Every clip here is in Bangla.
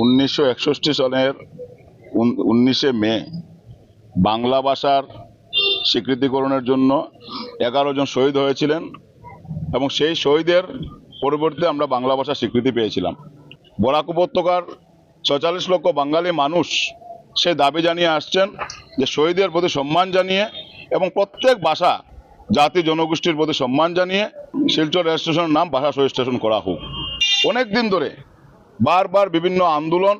উনিশশো সনের উনিশে মে বাংলা ভাষার স্বীকৃতিকরণের জন্য এগারো জন শহীদ হয়েছিলেন এবং সেই শহীদের পরিবর্তে আমরা বাংলা ভাষা স্বীকৃতি পেয়েছিলাম। বরাক উপত্যকার ছয়চল্লিশ লক্ষ বাঙালি মানুষ সে দাবি জানিয়ে আসছেন যে শহীদের প্রতি সম্মান জানিয়ে এবং প্রত্যেক ভাষা, জাতি, জনগোষ্ঠীর প্রতি সম্মান জানিয়ে শিলচর রেল স্টেশনের নাম ভাষা শহীদ স্টেশন করা হোক। অনেক দিন ধরে বারবার বিভিন্ন আন্দোলন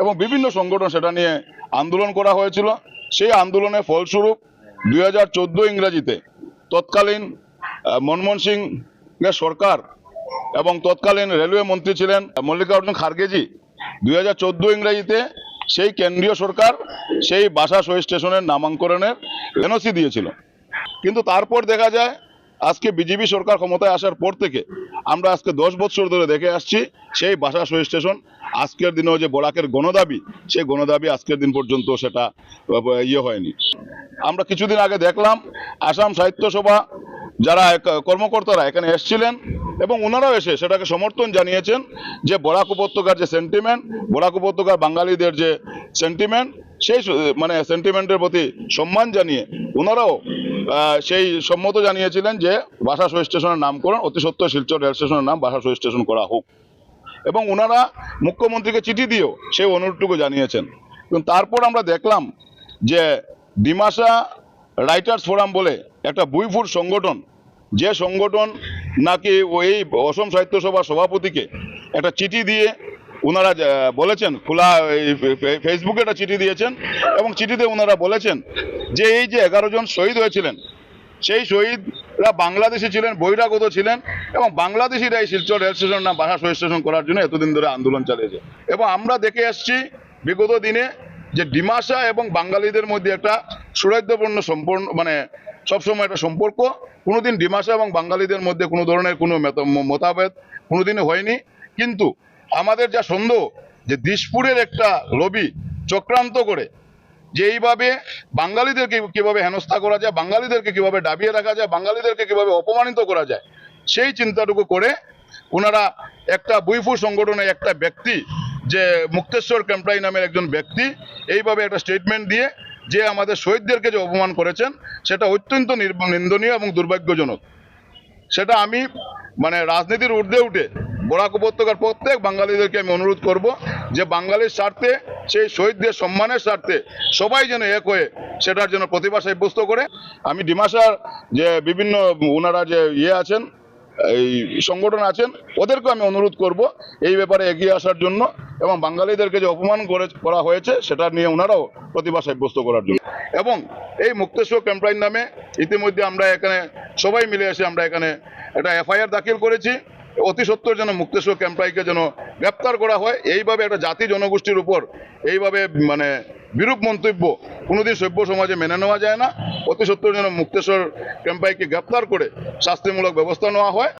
এবং বিভিন্ন সংগঠন সেটা নিয়ে আন্দোলন করা হয়েছিল। সেই আন্দোলনের ফলস্বরূপ দুই হাজার ইংরেজিতে তৎকালীন মনমোহন সিংয়ের সরকার এবং তৎকালীন রেলওয়ে মন্ত্রী ছিলেন মল্লিকার্জুন খার্গেজি দুই হাজার চোদ্দ ইংরেজিতে সেই কেন্দ্রীয় সরকার সেই বাসা শহীদ স্টেশনের নামাঙ্করণের এনওসি দিয়েছিল। কিন্তু তারপর দেখা যায় আজকে বিজেপি সরকার ক্ষমতায় আসার পর থেকে আমরা আজকে দশ বছর ধরে দেখে আসছি সেই বাসা স্টেশন আজকের দিনেও যে বরাকের গণদাবি, সেই গণদাবি আজকের দিন পর্যন্ত সেটা ইয়ে হয়নি। আমরা কিছুদিন আগে দেখলাম আসাম সাহিত্য সভা, যারা কর্মকর্তারা এখানে এসেছিলেন এবং ওনারাও এসে সেটাকে সমর্থন জানিয়েছেন যে বরাক উপত্যকার যে সেন্টিমেন্ট বরাক উপত্যকার বাঙালিদের যে সেন্টিমেন্ট সেই মানে সেন্টিমেন্টের প্রতি সম্মান জানিয়ে ওনারাও সেই সম্মত জানিয়েছিলেন যে বাসা শহীদ স্টেশনের নামকরণ অতি সত্য শিলচর রেল স্টেশনের নাম বাসা শহীদ স্টেশন করা হোক। এবং ওনারা মুখ্যমন্ত্রীকে চিঠি দিয়েও সেই অনুরোধটুকু জানিয়েছেন। এবং তারপর আমরা দেখলাম যে ডিমাসা রাইটার্স ফোরাম বলে একটা বুইফুর সংগঠন, যে সংগঠন নাকি ওই অসম সাহিত্য সভার সভাপতিকে একটা চিঠি দিয়ে ওনারা বলেছেন, খোলা ফেসবুকে একটা চিঠি দিয়েছেন এবং চিঠিতে ওনারা বলেছেন যে এই যে এগারো জন শহীদ হয়েছিলেন, সেই শহীদরা বাংলাদেশি ছিলেন, বহিরাগত ছিলেন এবং বাংলাদেশিরা এই শিলচর রেল স্টেশন না বাসা শহীদ স্টেশন করার জন্য এতদিন ধরে আন্দোলন চালিয়েছে। এবং আমরা দেখে এসেছি বিগত দিনে যে ডিমাসা এবং বাঙালিদের মধ্যে একটা সৌরাদ্যপূর্ণ সম্পূর্ণ মানে সবসময় একটা সম্পর্ক। কোনোদিন ডিমাসা এবং বাঙালিদের মধ্যে কোনো ধরনের কোনো মতাভেদ কোনোদিনই হয়নি। কিন্তু আমাদের যা সন্দেহ যে দিশপুরের একটা লবি চক্রান্ত করে, যে এইভাবে বাঙালিদেরকে কীভাবে হেনস্থা করা যায়, বাঙালিদেরকে কীভাবে ডাবিয়ে রাখা যায়, বাঙালিদেরকে কীভাবে অপমানিত করা যায়, সেই চিন্তাটুকু করে ওনারা একটা বুইফু সংগঠনে একটা ব্যক্তি, যে মুক্তেশ্বর ক্যাম্পরাই নামের একজন ব্যক্তি, এইভাবে একটা স্টেটমেন্ট দিয়ে যে আমাদের শহীদদেরকে যে অপমান করেছেন, সেটা অত্যন্ত নির- নিন্দনীয় এবং দুর্ভাগ্যজনক। সেটা আমি মানে রাজনীতির ঊর্ধ্বে উঠে বরাক উপত্যকার প্রত্যেক বাঙালিদেরকে আমি অনুরোধ করব যে বাঙালির স্বার্থে, সেই শহীদদের সম্মানের স্বার্থে সবাই যেন এক হয়ে সেটার জন্য প্রতিভা সাব্যস্ত করে। আমি ডিমাসার যে বিভিন্ন ওনারা যে ইয়ে আছেন, এই সংগঠন আছেন ওদেরকে আমি অনুরোধ করব এই ব্যাপারে এগিয়ে আসার জন্য এবং বাঙালিদেরকে যে অপমান করে, করা হয়েছে সেটা নিয়ে ওনারাও প্রতিভা সাব্যস্ত করার জন্য। এবং এই মুক্তেশ্বর ক্যাম্পাইন নামে ইতিমধ্যে আমরা এখানে সবাই মিলে এসে আমরা এখানে একটা এফআইআর দাখিল করেছি। অতি সত্বর যেন মুক্তেশ্বর ক্যাম্পাইকে যেন গ্রেপ্তার করা হয়। এইভাবে একটা জাতি জনগোষ্ঠীর উপর এইভাবে মানে বিরূপ মন্তব্য কোনোদিন সভ্য সমাজে মেনে নেওয়া যায় না। অতি সত্বর যেন মুক্তেশ্বর ক্যাম্পাইকে গ্রেপ্তার করে শাস্তিমূলক ব্যবস্থা নেওয়া হয়।